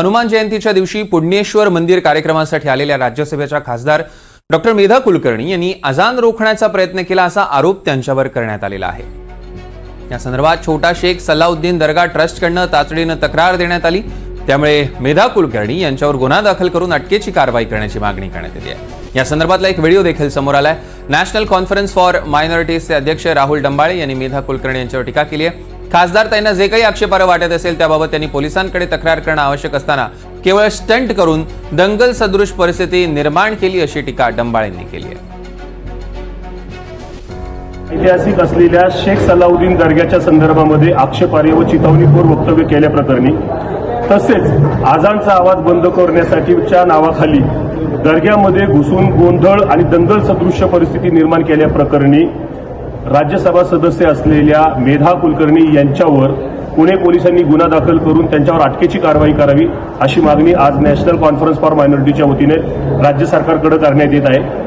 हनुमान जयंतीच्या दिवशी पुण्येश्वर मंदिर कार्यक्रमासाठी आलेल्या राज्यसभेच्या खासदार डॉक्टर मेधा कुलकर्णी यांनी अजान रोखण्याचा प्रयत्न केला असा आरोप त्यांच्यावर करण्यात आलेला आहे. या संदर्भात छोटा शेख सल्लाउद्दीन दर्गा ट्रस्टकडनं तातडीनं तक्रार देण्यात आली. त्यामुळे मेधा कुलकर्णी यांच्यावर गुन्हा दाखल करून अटकेची कारवाई करण्याची मागणी करण्यात आली आहे. या संदर्भातला एक व्हिडिओ देखील समोर आलाय. नॅशनल कॉन्फरन्स फॉर मायनॉरिटीजचे अध्यक्ष राहुल डंबाळे यांनी मेधा कुलकर्णी यांच्यावर टीका केली आहे. खासदार त्यांना जे काही आक्षेपार्ह वाटत असेल त्याबाबत त्यांनी पोलिसांकडे तक्रार करणं आवश्यक असताना केवळ स्टंट करून दंगल सदृश परिस्थिती निर्माण केली अशी टीका डंबाळेंनी केली आहे. ऐतिहासिक असलेल्या शेख सलाउद्दीन दर्ग्याच्या संदर्भामध्ये आक्षेपार्ह व चिथावणीपूर वक्तव्य केल्याप्रकरणी तसेच आजानचा आवाज बंद करण्यासाठीच्या नावाखाली दर्ग्यामध्ये घुसून गोंधळ आणि दंगल सदृश्य परिस्थिती निर्माण केल्याप्रकरणी राज्यसभा सदस्य असलेल्या मेधा कुलकर्णी यांच्यावर पुणे पोलिसांनी गुन्हा दाखल करून त्यांच्यावर अटकेची कारवाई करावी अशी मागणी आज नॅशनल कॉन्फरन्स फॉर मायनॉरिटीच्या वतीने राज्य सरकारकडे करण्यात येत आहे.